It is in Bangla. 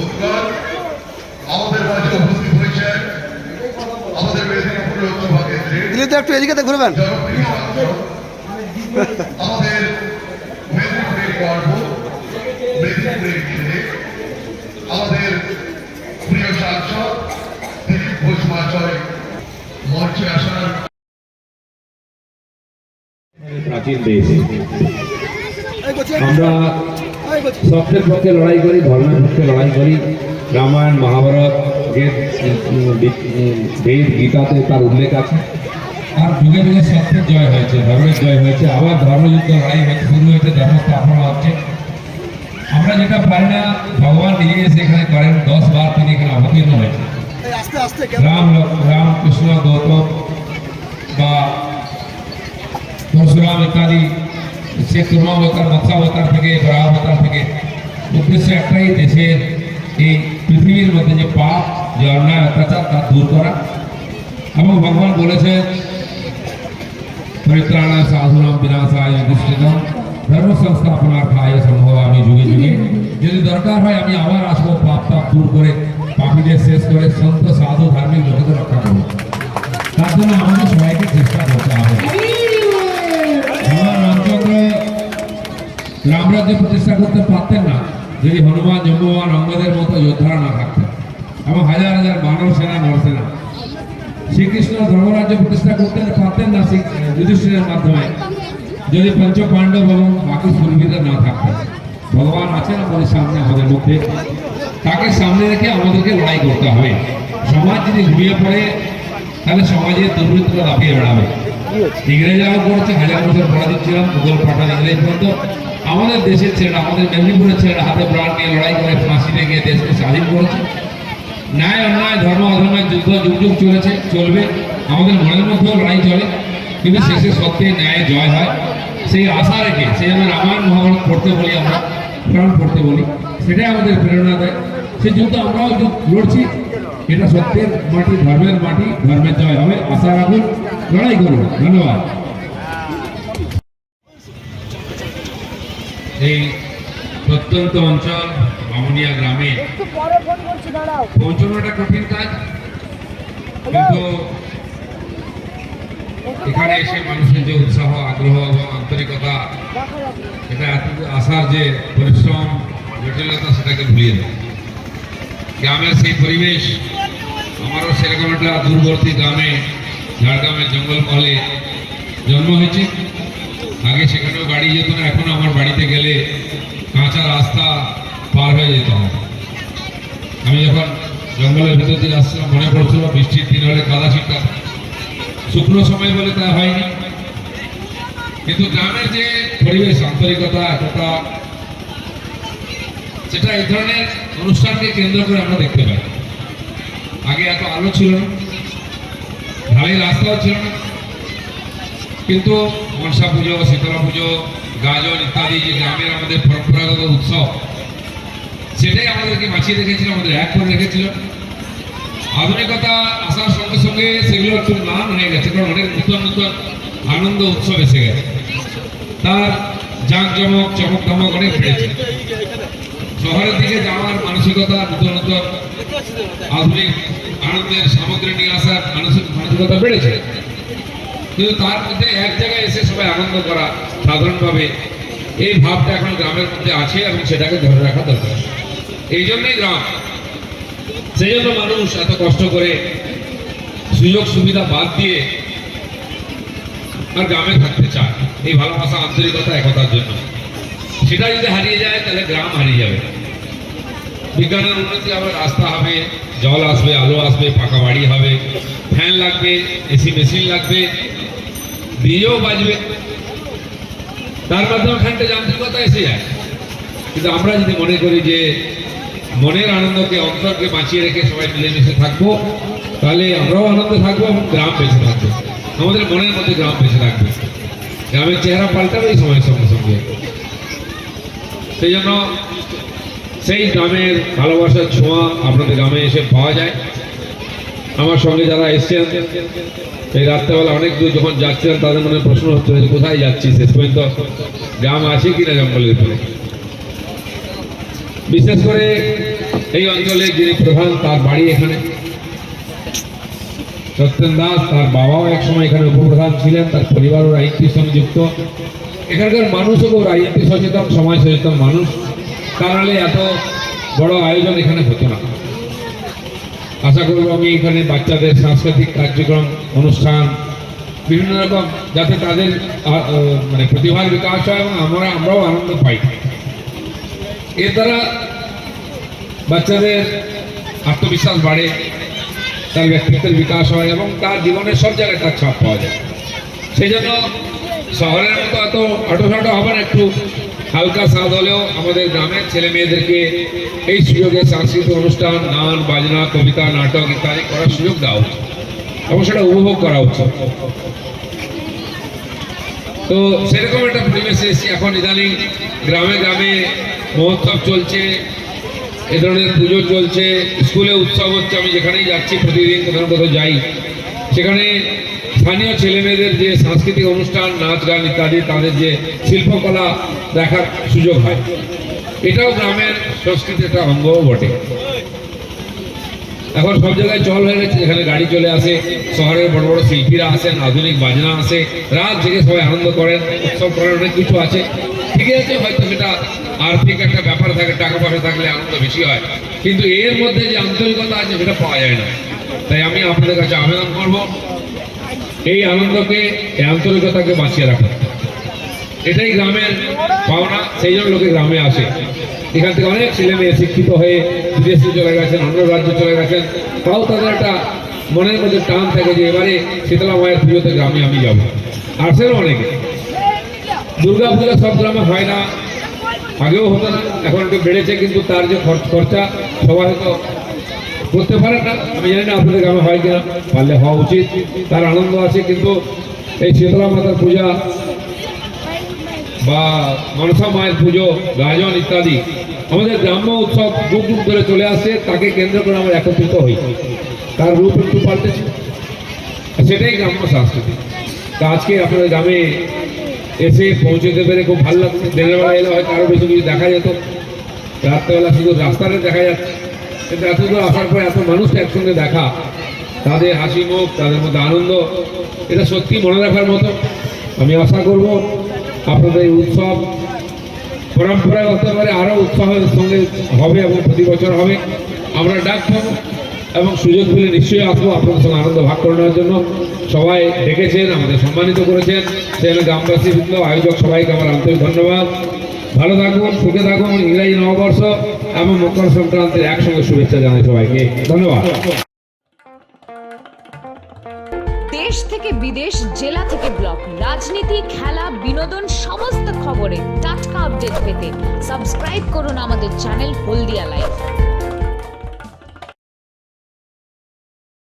বন্ধুগণ আমাদের একটু এদিকে ঘুরবেন। আমাদের মেদিনীপুরের গর্ব মেদিনীপুরের আমাদের প্রিয় সাংসদ দিলীপ ঘোষ মহাশয় মঞ্চে আসার প্রাচীন দেশ আমরা সত্যের পক্ষে লড়াই করি ধর্মের পক্ষে লড়াই করি। রামায়ণ মহাভারত উম, বেদ গীতাতে তার উল্লেখ আছে। আর যুগে যুগে সত্যের জয় হয়েছে ধর্মের জয় হয়েছে আবার ধর্মযুদ্ধ লড়াই হয়েছে শুরু হয়েছে ধর্ম স্থাপনা হচ্ছে আমরা যেটা পারি না ভগবান নিজে এসে এখানে করেন দশ বার তিনি এখানে অবতীর্ণ হয়েছে আস্তে আস্তে রাম রাম কৃষ্ণ গৌতম বা পরশুরাম ইত্যাদি সে কুর্মাবতার মৎস্যাবতার থেকে বরাবতার থেকে। উদ্দেশ্য একটাই, দেশের এই পৃথিবীর মধ্যে যে পাপ, যে অন্যায়, অত্যাচার, তা দূর করা। এবং ভগবান বলেছে, পরিত্রাণ সাধুনাম বিনাশায় দুষ্টিতম ধর্ম সংস্থাপনার্থায় সম্ভব আমি যুগে যুগে। যদি দরকার হয়, আমি আবার আসব পাপ তাপ দূর করে, পাপীদের শেষ করে সন্ত, সাধু, ধার্মিক লোকেদের রক্ষা করব। তার জন্য আমাদের সবাইকে চেষ্টা করতে হবে। রামরাজ্য প্রতিষ্ঠা করতে পারতেন না, যদি হনুমান জম্বুমান অঙ্গদের মতো যোদ্ধারা না থাকতেন। এবং হাজার হাজার মানব সেনা নরসেনা শ্রীকৃষ্ণ ধর্মরাজ্য প্রতিষ্ঠা করতে পারতেন না যুধিষ্ঠিরের মাধ্যমে, যদি পঞ্চ পাণ্ডব এবং বাকি সুরভিরা না থাকতেন। ভগবান আছেন আমাদের সামনে, আমাদের মধ্যে তাকে সামনে রেখে আমাদেরকে লড়াই করতে হবে। সমাজ যদি ঘুমিয়ে পড়ে, তাহলে সমাজের দুর্বৃত্তরা দাপিয়ে বেড়াবে। ইংরেজরাও করেছে, হাজার বছর পরাজিত ছিলাম, মুঘল পাঠান ইংরেজ পর্যন্ত। আমাদের দেশের ছেলেরা, আমাদের মেদিনীপুরের ছেলেরা হাতে প্রাণ নিয়ে লড়াই করে ফাঁসিতে গিয়ে দেশকে স্বাধীন করেছে। ন্যায়, অন্যায়, ধর্ম অধর্মের যুদ্ধ যুগ যুগ চলেছে, চলবে। আমাদের মনের মধ্যেও লড়াই চলে। কিন্তু শেষে সত্যে ন্যায়, জয় হয়। সেই আশা রেখে, সেই জন্য রামায়ণ মহাভারত পড়তে বলি আমরা, পুরাণ পড়তে বলি, সেটাই আমাদের প্রেরণা দেয়। সেই যুদ্ধ আমরাও লড়ছি। এটা সত্যের মাটি, ধর্মের মাটি, ধর্মের জয় হবে। আশা রাখুন, লড়াই করুন। ধন্যবাদ। এই প্রত্যন্ত অঞ্চল মামুনিয়া গ্রামে। একটু পৌঁছানোটা কঠিন কাজ। কিন্তু এখানে এসে মানুষের যে উৎসাহ আগ্রহ এবং আন্তরিকতা এটা এত আসার যে পরিশ্রম জটিলতা সেটাকে ভুলিয়ে দেয়। গ্রামের সেই পরিবেশ আমারও সেরকম একটা দূরবর্তী গ্রামে ঝাড়গ্রামের জঙ্গলমহলে জন্ম হয়েছে। আগে সেখানেও গাড়ি যেত না, এখন আমার বাড়িতে গেলে কাঁচা রাস্তা পার হয়ে যেতে আমি যখন জঙ্গলের ভিতর দিয়ে আসছিলাম, মনে পড়ছিল বৃষ্টির দিন হলে কাদা ছিটা শুকনো সময় বলে তা হয়নি। কিন্তু গ্রামের যে পরিবেশ, আন্তরিকতা এতটা, সেটা এই ধরনের অনুষ্ঠানকে কেন্দ্র করে আমরা দেখতে পাই। আগে এত আলো ছিল না, ঢালাই রাস্তাও ছিল না। কিন্তু মনসা পুজো, শীতলা পুজো গাজন ইত্যাদি যে গ্রামের আমাদের পরম্পরাগত উৎসব, সেটাই আমাদেরকে বাঁচিয়ে রেখেছিল, আমাদের এক করে রেখেছিল। আধুনিকতা আসার সঙ্গে সঙ্গে সেগুলো একটু নাম হয়ে গেছে, কারণ অনেক নতুন নতুন আনন্দ উৎসব এসে গেছে। তার জাঁকজমক চমক ধমক অনেক বেড়েছে। শহরের দিকে যাওয়ার মানসিকতা, নতুন নতুন আধুনিক আনন্দের সামগ্রী নিয়ে আসার মানসিক মানসিকতা বেড়েছে। কিন্তু তার মধ্যে এক জায়গায় এসে সবাই আনন্দ করা সাধারণভাবে এই ভাবটা এখন গ্রামের মধ্যে আছে এবং সেটাকে ধরে রাখা দরকার। এই জন্যই গ্রাম, সেই জন্য মানুষ এত কষ্ট করে সুযোগ সুবিধা বাদ দিয়ে আর গ্রামে থাকতে চায়। এই ভালোবাসা, আন্তরিকতা একতার জন্য। সেটা যদি হারিয়ে যায়, তাহলে গ্রাম হারিয়ে যাবে। বিজ্ঞানের উন্নতি আবার রাস্তা হবে, জল আসবে, আলো আসবে, পাকা বাড়ি হবে, ফ্যান লাগবে, এসি মেশিন লাগবে দিয়েও বাজবে। তার মাধ্যমে খানিকটা যান্ত্রিকতা এসে যায়। কিন্তু আমরা যদি মনে করি যে মনের আনন্দকে, অন্তরকে বাঁচিয়ে রেখে সবাই মিলেমিশে থাকব, তাহলে আমরাও আনন্দে থাকব এবং গ্রাম বেঁচে থাকব। আমাদের মনের মধ্যে গ্রাম বেঁচে থাকবে। গ্রামের চেহারা পাল্টাবে এই সময়ের সঙ্গে সঙ্গে। সেই জন্য সেই গ্রামের ভালোবাসার ছোঁয়া আপনাদের গ্রামে এসে পাওয়া যায়। আমার সঙ্গে যারা এসছেন, এই রাত্রেবেলা অনেক দূর যখন যাচ্ছিলেন তাদের মনে প্রশ্ন হচ্ছে যে কোথায় যাচ্ছি? শেষ পর্যন্ত গ্রাম আছে কিনা জঙ্গলের উপরে? বিশেষ করে এই অঞ্চলে যিনি প্রধান, তার বাড়ি এখানে। সত্যেন দাস, তার বাবাও একসময় এখানে উপপ্রধান ছিলেন, তার পরিবারও রাজনীতির সঙ্গে যুক্ত। এখানকার মানুষও খুব রাজনীতি সচেতন, সমাজ সচেতন মানুষ। তাহলে এত বড় আয়োজন এখানে হতো না। আশা করব আমি এখানে বাচ্চাদের সাংস্কৃতিক কার্যক্রম, অনুষ্ঠান, বিভিন্ন রকম, যাতে তাদের মানে প্রতিভার বিকাশ হয় এবং আমরা, আমরাও আনন্দ পাই। এর দ্বারা বাচ্চাদের আত্মবিশ্বাস বাড়ে, তার ব্যক্তিত্বের বিকাশ হয় এবং তার জীবনের সব জায়গায় তার ছাপ পাওয়া যায়। সেই জন্য শহরের মতো এত আটোসাটো হবে না একটু হালকা স্বাদ হলেও আমাদের গ্রামের ছেলে মেয়েদেরকে এই সুযোগে সাংস্কৃতিক অনুষ্ঠান, গান, বাজনা, কবিতা, নাটক ইত্যাদি করার সুযোগ দেওয়া উচিত এবং সেটা উপভোগ করা উচিত তো সেরকম একটা পরিবেশে এসেছি। এখন ইদানিং গ্রামে গ্রামে মহোৎসব চলছে, এ ধরনের পুজো চলছে, স্কুলে উৎসব হচ্ছে। আমি যেখানেই যাচ্ছি, প্রতিদিন কোথাও কোথাও যাই। সেখানে স্থানীয় ছেলেমেয়েদের যে সাংস্কৃতিক অনুষ্ঠান, নাচ, গান ইত্যাদি, তাদের যে শিল্পকলা দেখার সুযোগ হয়। এটাও গ্রামের সংস্কৃতির একটা অঙ্গও বটে। এখন সব জায়গায় চল হয়ে গেছে। যেখানে গাড়ি চলে আসে, শহরের বড় বড় শিল্পীরা আসেন, আধুনিক বাজনা আসে, রাত জেগে সবাই আনন্দ করেন, উৎসব করার অনেক কিছু আছে। ঠিকই আছে, হয়তো সেটা আর্থিক একটা ব্যাপার থাকে, টাকা পয়সা থাকলে আনন্দ বেশি হয়। কিন্তু এর মধ্যে যে আন্তরিকতা আছে, সেটা পাওয়া যায় না। তাই আমি আপনাদের কাছে আবেদন করব এই আনন্দকে, এই আন্তরিকতাকে বাঁচিয়ে রাখা। এটাই গ্রামের পাওনা সেই জন্য লোকে গ্রামে আসে। এখান থেকে অনেক ছেলে মেয়ে শিক্ষিত হয়ে বিদেশে চলে গেছেন, অন্য রাজ্যে চলে গেছেন। তাও তাদের একটা মনের মধ্যে টান থাকে যে এবারে শীতলা মায়ের পুজোতে গ্রামে আমি যাব। আসেন অনেকে। দুর্গা পূজা সব গ্রামে হয় না। আগেও হতো না, এখন একটু বেড়েছে, কিন্তু তার যে খরচ, সবাই হয়তো করতে পারে না। আমি জানি না আপনাদের গ্রামে হয় কিনা, পারলে হওয়া উচিত। তার আনন্দ আছে, কিন্তু এই শীতলা মাতার পূজা বা মনসা মায়ের পুজো, গাজন ইত্যাদি, আমাদের গ্রাম্য উৎসব যুগ যুগ ধরে চলে আসছে তাকে কেন্দ্র করে আমরা একত্রিত হই। তার রূপ একটু পাল্টেছে। সেটাই গ্রাম্য সংস্কৃতি। তা আজকে আপনাদের গ্রামে এসে পৌঁছতে পেরে খুব ভালো লাগছে। দিনের বেলা এলে হয়তো আরও বেশি কিছু দেখা যেত। রাত্রেবেলা শুধু রাস্তাটা দেখা যাচ্ছে। কিন্তু এত দূর আসার পরে এত মানুষকে একসঙ্গে দেখা, তাদের হাসি মুখ, তাদের মধ্যে আনন্দ, এটা সত্যি মনে রাখার মতো। আমি আশা করব আপনাদের এই উৎসব পরম্পরায় হতে পারে আরও উৎসাহের সঙ্গে হবে এবং প্রতি বছর হবে। আমরা ডাক ডাকবো এবং সুযোগ পেলে নিশ্চয়ই আসব আপনাদের সঙ্গে আনন্দ ভাগ করে নেওয়ার জন্য। সবাই ডেকেছেন, আমাদের সম্মানিত করেছেন। সেখানে গ্রামবাসী আয়োজক সবাইকে আমার আন্তরিক ধন্যবাদ। ভালো থাকুন, সুখে থাকুন, ইংরাজি নববর্ষ এবং মকর সংক্রান্তির একসঙ্গে শুভেচ্ছা জানাই সবাইকে। ধন্যবাদ। দেশ থেকে বিদেশ, জেলা থেকে ব্লক, রাজনীতি, খেলা, বিনোদন, সমস্ত খবরে টাটকা আপডেট পেতে সাবস্ক্রাইব করুন আমাদের চ্যানেল হলদিয়া লাইভ